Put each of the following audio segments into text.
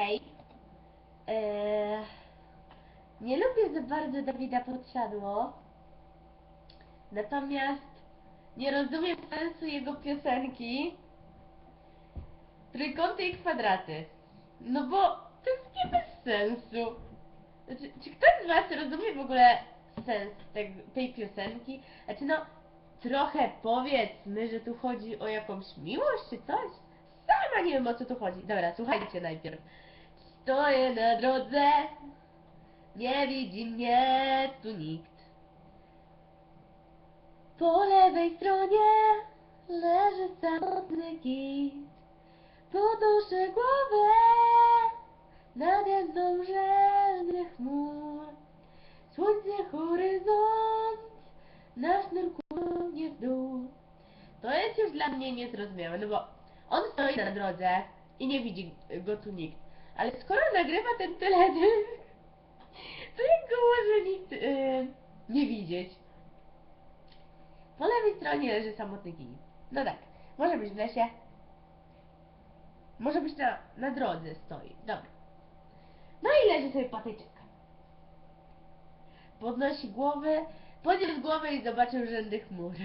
Hej. Eee, nie lubię za bardzo Dawida Podsiadło. Natomiast nie rozumiem sensu jego piosenki Trójkąty i kwadraty. No bo to jest nie bez sensu. Znaczy, czy ktoś z Was rozumie w ogóle sens tej, tej piosenki? Znaczy no, trochę powiedzmy, że tu chodzi o jakąś miłość czy coś? Sama nie wiem o co tu chodzi. Dobra, słuchajcie najpierw. Stoję na drodze, nie widzi mnie tu nikt. Po lewej stronie leży samotny git. Podnoszę głowę, nade mną rzędy chmur. Słońce, horyzont, nasz nurkuje w dół. To jest już dla mnie niezrozumiałe, no bo on stoi na drodze i nie widzi go tu nikt. Ale skoro nagrywa ten teledysk, to jak go może nikt yy, nie widzieć? Po lewej stronie leży samotny kij. No tak, może być w lesie. Może być na, na drodze stoi. Dobra. No i leży sobie patyczek. Podnosi głowę, podniósł głowę i zobaczył rzędy chmur.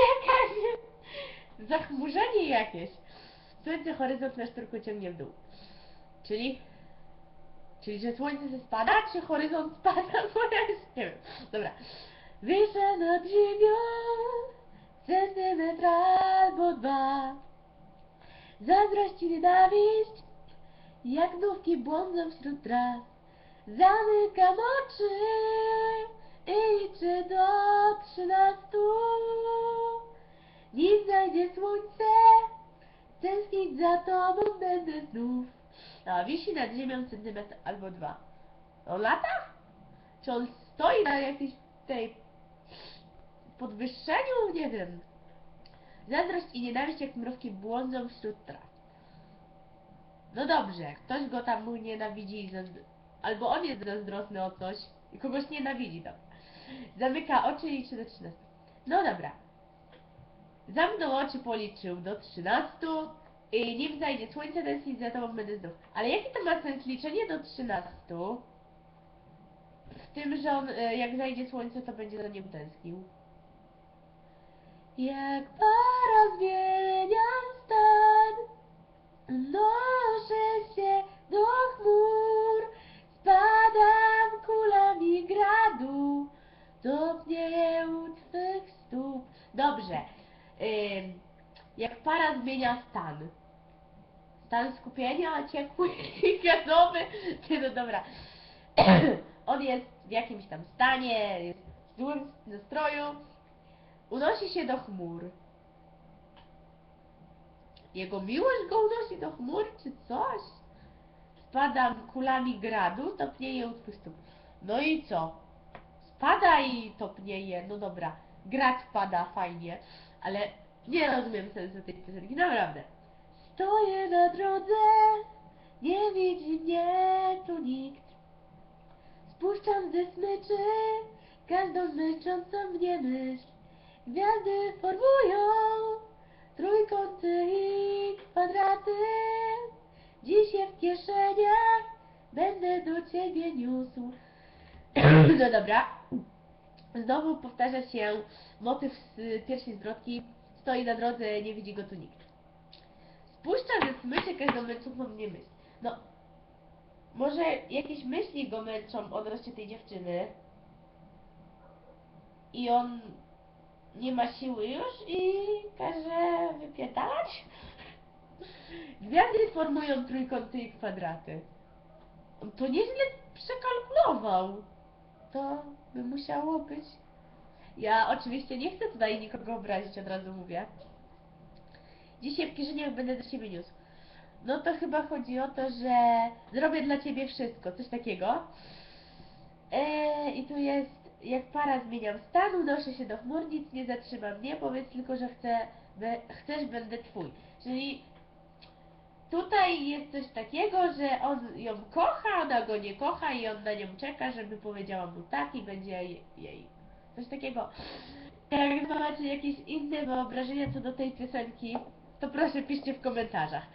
Jakaś... Zachmurzenie jakieś. Słońce horyzont na szturku ciągnie w dół. Czyli... Czyli, że słońce się spada, czy horyzont spada? Bo ja już nie wiem. Dobra. Wiszę nad ziemią centymetr albo dwa. Zazdrość i nienawiść, jak nówki błądzą wśród tras. Zamykam oczy i liczę do trzynastu. Nim zajdzie słońce, tęsknić za tobą będę znów. A wisi nad ziemią centymetr albo dwa. On lata? Czy on stoi na jakiejś tej podwyższeniu? Nie wiem. Zazdrość i nienawiść jak mrówki błądzą wśród traw. No dobrze, ktoś go tam nienawidzi i zazdro... Albo on jest zazdrosny o coś i kogoś nienawidzi, dobra. Zamyka oczy i do 13. No dobra. Zamknął oczy, policzył do 13 i nim zajdzie słońce, tęsknić za tobą będę znów. Ale jaki to ma sens liczenie do 13? W tym, że on e, jak zajdzie słońce, to będzie za nim tęsknił. Jak para zmieniam stan, noszę się do chmur, jak para zmienia stan. Stan skupienia, ciepły i gazowy. Nie, no dobra. On jest w jakimś tam stanie, jest w złym nastroju. Unosi się do chmur. Jego miłość go unosi do chmur, czy coś? Spadam kulami gradu, topnieje u. No i co? Spada i topnieje, no dobra. Grad spada, fajnie. Ale nie rozumiem sensu tej piosenki, naprawdę. Stoję na drodze, nie widzi mnie tu nikt. Spuszczam ze smyczy każdą męczącą mnie myśl. Gwiazdy formują trójkąty i kwadraty. Dziś je w kieszeniach będę do ciebie niósł. No dobra. Znowu powtarza się motyw z pierwszej zwrotki. Stoi na drodze, nie widzi go tu nikt. Spuszcza ze smyczy każdą męczącą mnie myśl. No, może jakieś myśli go męczą odnośnie tej dziewczyny. I on nie ma siły już i każe wypierdalać? Gwiazdy formują trójkąty i kwadraty. On to nieźle przekalkulował. To by musiało być. Ja oczywiście nie chcę tutaj nikogo obrazić, od razu mówię. Dzisiaj w kieszeniach będę do siebie niósł. No to chyba chodzi o to, że zrobię dla ciebie wszystko, coś takiego. Eee, I tu jest, jak para zmieniam stan, unoszę się do chmur, nic nie zatrzyma mnie, powiedz tylko, że chcę, be, chcesz, będę twój. Czyli tutaj jest coś takiego, że on ją kocha, ona go nie kocha i on na nią czeka, żeby powiedziała mu tak i będzie jej. jej. Coś takiego. Jak macie jakieś inne wyobrażenia co do tej piosenki, to proszę piszcie w komentarzach.